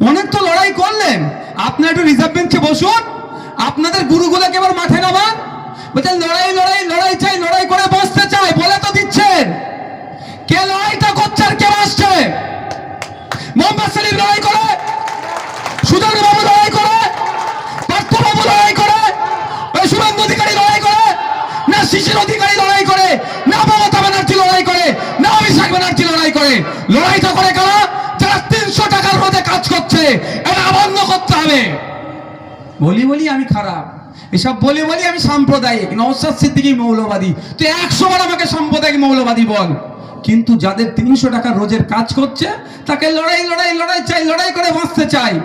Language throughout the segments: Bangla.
অনেক তো লড়াই করলেন। আপনার একটু রিজার্ভ বেঞ্চে বসুন। আপনাদের গুরুগুলোকে এবার মাঠে নামান। বলছেন লড়াই লড়াই লড়াই চাই, লড়াই করে বসতে চাই। বলে তো দিচ্ছেন। কে লড়াইটা করছে আর কে আসছে মোহাম্মদ সেলিম লড়াই করে। সুজন বাবু লড়াই করে। পার্থ বাবু লড়াই করে। ওই শুভেন্দু অধিকারী লড়াই করে। না, শিশির অধিকারী লড়াই করে। না মমতা ব্যানার্জি লড়াই করে। না অভিষেক ব্যানার্জি লড়াই করে। লড়াইটা করে কারা? কাজ করছে এটা বন্ধ করতে হবে। বলি বলি আমি খারাপ। এসব বলি বলি আমি সাম্প্রদায়িক। নওসাদ সিদ্দিকি মৌলবাদী। তুই একশো বার আমাকে সাম্প্রদায়িক মৌলবাদী বল। কিন্তু যাদের তিনশো টাকা রোজের কাজ করছে, তাকে লড়াই লড়াই লড়াই চাই, লড়াই করে বাঁচতে চাই।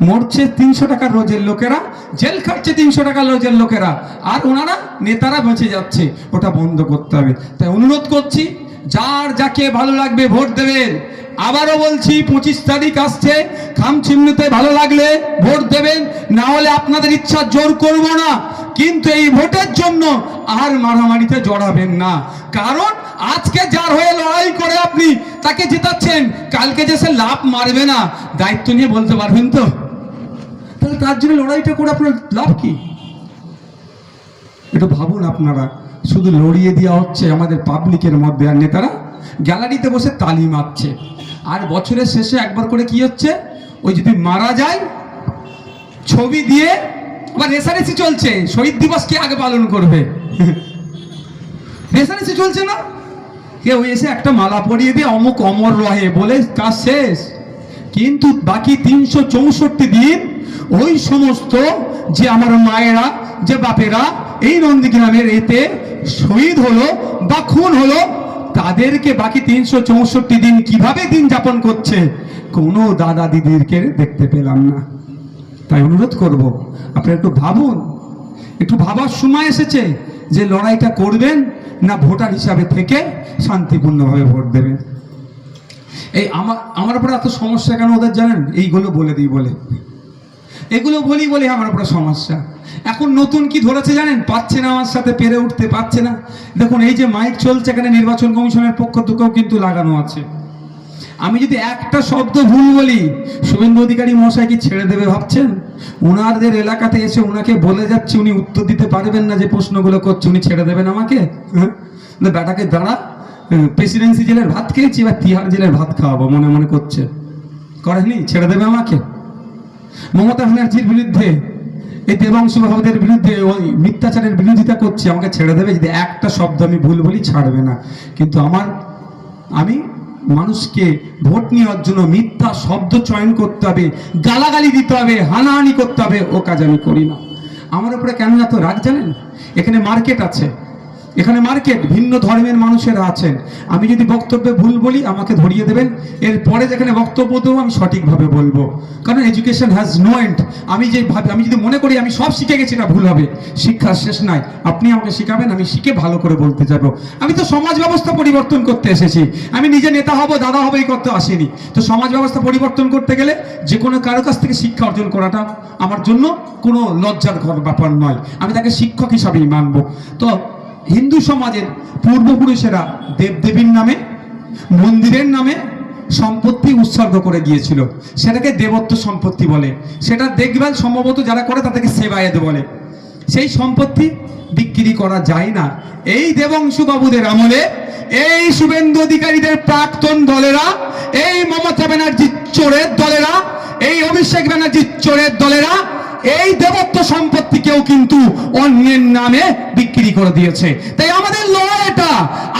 মরছে তিনশো টাকার রোজের লোকেরা, জেল খাটছে তিনশো টাকার রোজের লোকেরা। আর ওনারা নেতারা বেঁচে যাচ্ছে, ওটা বন্ধ করতে হবে। তাই অনুরোধ করছি, যার যাকে ভালো লাগবে ভোট দেবেন আবারও বলছি, পঁচিশ তারিখ আসছে, খাম চিহ্নতে ভালো লাগলে ভোট দেবেন, না হলে আপনাদের ইচ্ছা জোর করব না। কিন্তু এই ভোটের জন্য আর মারামারিতে জড়াবেন না। কারণ আজকে যার হয়ে লড়াই করে আপনি, তাকে জেতাচ্ছেন। কালকে যে সে লাভ মারবে না, দায়িত্ব নিয়ে বলতে পারবেন তো? তাহলে তার জন্য লড়াইটা করে আপনার লাভ কি? এটা ভাবুন আপনারা, শুধু লড়িয়ে দেওয়া হচ্ছে আমাদের পাবলিকের মধ্যে আর নেতারা? গ্যালারিতে বসে তালি মারছে। আর বছরের শেষে একবার করে কি হচ্ছে? ওই যদি মারা যায়, ছবি দিয়ে আবার রেসারেসি চলছে। শহীদ দিবস কে আগে পালন করবে? রেসারেসি চলছে না? কেউ এসে একটা মালা পরিয়ে দিয়ে অমুক অমর রহে বলে কাজ শেষ। কিন্তু বাকি তিনশো চৌষট্টি দিন ওই সমস্ত যে আমার মায়েরা, যে বাপেরা, এই নন্দীগ্রামের এতে শহীদ হলো বা খুন হলো তাদেরকে বাকি তিনশো চৌষট্টি দিন কীভাবে দিন যাপন করছে, কোনো দাদা দিদিরকে দেখতে পেলাম না। তাই অনুরোধ করব, আপনারা একটু ভাবুন, একটু ভাবার সময় এসেছে যে লড়াইটা করবেন না ভোটার হিসাবে থেকে শান্তিপূর্ণভাবে ভোট দেবেন। এই আমার আমার উপরে এত সমস্যা কেন ওদের জানেন? এইগুলো বলে দিই বলে। এগুলো বলি বলে আমার উপরে সমস্যা। এখন নতুন কি ধরেছে জানেন? পাচ্ছে না আমার সাথে, পেরে উঠতে পারছে না। দেখুন, এই যে মাইক চলছে এখানে, নির্বাচন কমিশনের পক্ষ থেকেও কিন্তু লাগানো আছে। আমি যদি একটা শব্দ ভুল বলি, শুভেন্দু অধিকারী মশাই কি ছেড়ে দেবে ভাবছেন? ওনাদের এলাকাতে এসে ওনাকে বলে যাচ্ছে, উনি উত্তর দিতে পারবেন না যে প্রশ্নগুলো করছে, উনি ছেড়ে দেবেন আমাকে? হ্যাঁ? বেটাকে দাঁড়া প্রেসিডেন্সি জেলের ভাত খেয়েছি বা তিহার জেলের ভাত খাওয়াবো, মনে মনে করছে। করেনি ছেড়ে দেবে আমাকে? মমতা ব্যানার্জির বিরুদ্ধে, এই দেবাংশু বাবুদের বিরুদ্ধে ওই মিথ্যাচারের বিরোধিতা করছে, আমাকে ছেড়ে দেবে, যদি একটা শব্দ আমি ভুল বলি ছাড়বে না। কিন্তু আমার, আমি মানুষকে ভোট নেওয়ার জন্য মিথ্যা শব্দ চয়ন করতে হবে, গালাগালি দিতে হবে, হানাহানি করতে হবে, ও কাজ আমি করি না। আমার উপরে কেন এত রাগ জানেন? এখানে মার্কেট আছে এখানে মার্কেট, ভিন্ন ধর্মের মানুষেরা আছেন। আমি যদি বক্তব্যে ভুল বলি, আমাকে ধরিয়ে দেবেন। এরপরে যেখানে বক্তব্য দেবো, আমি সঠিকভাবে বলব। কারণ এডুকেশন হ্যাজ নো এন্ড আমি যে ভাবি আমি যদি মনে করি আমি সব শিখে গেছি, না ভুল হবে। শিক্ষা শেষ নাই। আপনি আমাকে শিখাবেন, আমি শিখে ভালো করে বলতে যাব। আমি তো সমাজ ব্যবস্থা পরিবর্তন করতে এসেছি। আমি নিজে নেতা হব, দাদা হব, এই করতে আসিনি। তো সমাজ ব্যবস্থা পরিবর্তন করতে গেলে যে কোনো কারও কাছ থেকে শিক্ষা অর্জন করাটা আমার জন্য কোনো লজ্জার ব্যাপার নয়। আমি তাকে শিক্ষক হিসাবেই মানবো। তো হিন্দু সমাজের পূর্বপুরুষেরা দেবদেবীর নামে, মন্দিরের নামে সম্পত্তি উৎসর্গ করে গিয়েছিল। সেটাকে দেবত্ব সম্পত্তি বলে। সেটা দেখভাল সম্ভবত যারা করে তাদেরকে সেবায়েত বলে। সেই সম্পত্তি বিক্রি করা যায় না। এই দেবংশু বাবুদের আমলে এই শুভেন্দু অধিকারীদের প্রাক্তন দলেরা, এই মমতা ব্যানার্জির চোরের দলেরা, এই অভিষেক ব্যানার্জির চোরের দলেরা, এই দেবত্ব সম্পত্তিকেও কিন্তু অন্যের নামে বিক্রি করে দিয়েছে। তাই আমাদের লড়াইটা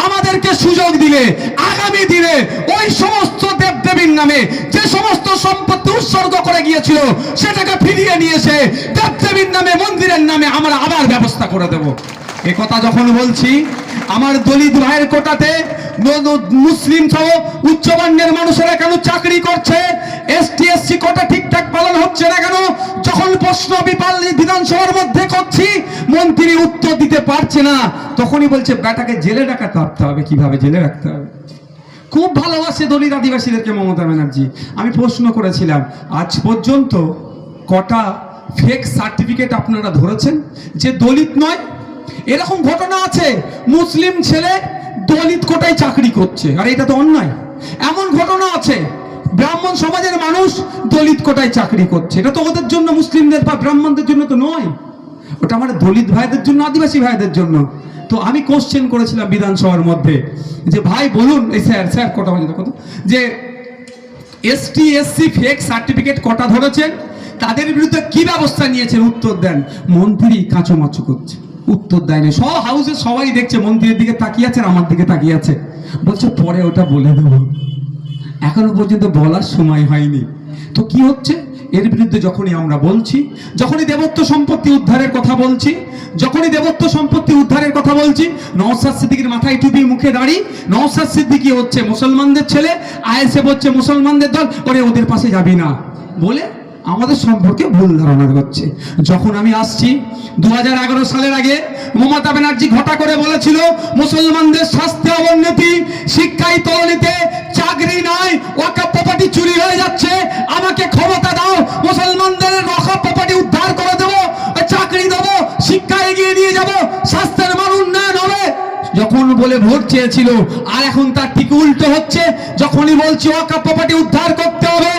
আমাদেরকে সুযোগ দিলে, আগামী দিনে ওই সমস্ত দেবদেবীর নামে যে সমস্ত সম্পত্তি উৎসর্গ করে গিয়েছিল, সেটাকে ফিরিয়ে নিয়েছে দেব দেবদেবীর নামে, মন্দিরের নামে আমরা আবার ব্যবস্থা করে দেব। এ কথা যখন বলছি, আমার দলিত ভাইয়ের কোটাতে মুসলিম সহ উচ্চবর্ণের মানুষেরা কেন চাকরি করছে? এসটি এসসি কোটা ঠিকঠাক পালন হচ্ছে না কেন? যখন প্রশ্ন বিধানসভার মধ্যে করছি, মন্ত্রী উত্তর দিতে পারছে না। তখনই বলছে, বেটাকে জেলে ডাকাতে রাখতে হবে, কীভাবে জেলে রাখতে হবে? খুব ভালোবাসে দলিত আদিবাসীদেরকে মমতা ব্যানার্জি। আমি প্রশ্ন করেছিলাম, আজ পর্যন্ত কটা ফেক সার্টিফিকেট আপনারা ধরেছেন? যে দলিত নয়? এরকম ঘটনা আছে। মুসলিম ছেলে দলিত কোটায় চাকরি করছে। আর এটা তো অন্যায়। এমন ঘটনা আছে, ব্রাহ্মণ সমাজের মানুষ দলিত কোটায় চাকরি করছে। এটা তো ওদের জন্য মুসলিমদের বা ব্রাহ্মণদের জন্য তো নয়। ওটা আমার দলিত ভাইদের জন্য, আদিবাসী ভাইদের জন্য। তো আমি কোশ্চেন করেছিলাম বিধানসভার মধ্যে, যে ভাই বলুন, এই স্যার স্যার, কটা বাজে কত যে এসটি এসসি ফেক সার্টিফিকেট কটা ধরেছেন? তাদের বিরুদ্ধে কি ব্যবস্থা নিয়েছেন? উত্তর দেন, মন্ত্রী কাঁচোমাচু করছে। উত্তর দেয়নি। সব হাউসে সবাই দেখছে মন্দিরের দিকে তাকিয়ে আছে আমার দিকে তাকিয়ে আছে। বলছে, পরে ওটা বলে দেবো। এখনও পর্যন্ত বলার সময় হয়নি। তো কি হচ্ছে? এর বিরুদ্ধে যখনই আমরা বলছি, যখনই দেবত্ব সম্পত্তি উদ্ধারের কথা বলছি, যখনই দেবত্ব সম্পত্তি উদ্ধারের কথা বলছি নওসাদ সিদ্দিকির মাথায় টুপি, মুখে দাঁড়ি নওসাদ সিদ্দিকি হচ্ছে মুসলমানদের ছেলে আইএসএফ হচ্ছে মুসলমানদের দল ওরে ওদের পাশে যাবি না। বলে আমাদের সম্পর্কে ভুল ধারণা করছে যখন আমি আসছি দু সালের আগে মমতা ব্যানার্জি ঘটা করে বলেছিল, মুসলমানদের স্বাস্থ্য অবনতি, শিক্ষায় তলনিতে চাকরি নাই ওয়াকাপ প্রপার্টি চুরি হয়ে যাচ্ছে, আমাকে ক্ষমতা দাও, মুসলমানদের ওয়াকাপ প্রপার্টি উদ্ধার করে দেবো, চাকরি দেবো শিক্ষা এগিয়ে নিয়ে যাব, স্বাস্থ্যের মান উন্নয়ন হবে। যখন বলে ভোট চেয়েছিল, আর এখন তার ঠিক উল্টো হচ্ছে, যখনই বলছি ওয়াকাপ প্রপার্টি উদ্ধার করতে হবে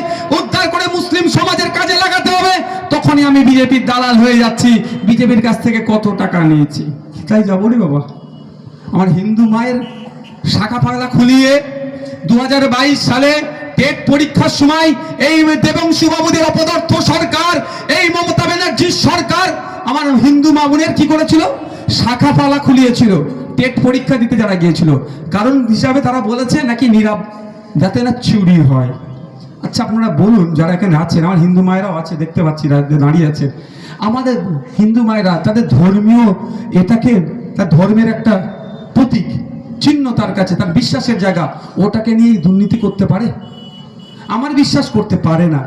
মুসলিম সমাজের কাজে লাগাতে হবে, তখনই আমি বিজেপির দালাল হয়ে যাচ্ছি। বিজেপির কাছ থেকে কত টাকা নিয়েছি? তাই যাব রে বাবা। আমার হিন্দু মায়ের শাখা পাগলা খুলিয়ে দু সালে টেট পরীক্ষার সময় এই দেবংশু বাবুদের অপদার্থ সরকার, এই মমতা ব্যানার্জির সরকার আমার হিন্দু মামুনের কি করেছিল? শাখা পালা খুলিয়েছিল। টেট পরীক্ষা দিতে যারা গিয়েছিল। কারণ হিসাবে তারা বলেছে নাকি নীরব যাতে না চুরি হয়। আচ্ছা আপনারা বলুন, যারা এখানে আছেন, আমার হিন্দু মায়েরাও আছে, দেখতে পাচ্ছি দাঁড়িয়ে আছে। আমাদের হিন্দু মায়েরা, তাদের ধর্মীয় এটাকে, তার ধর্মের একটা প্রতীক, চিহ্ন তার কাছে, তার বিশ্বাসের জায়গা, ওটাকে নিয়ে দুর্নীতি করতে পারে? আমার বিশ্বাস করতে পারে না।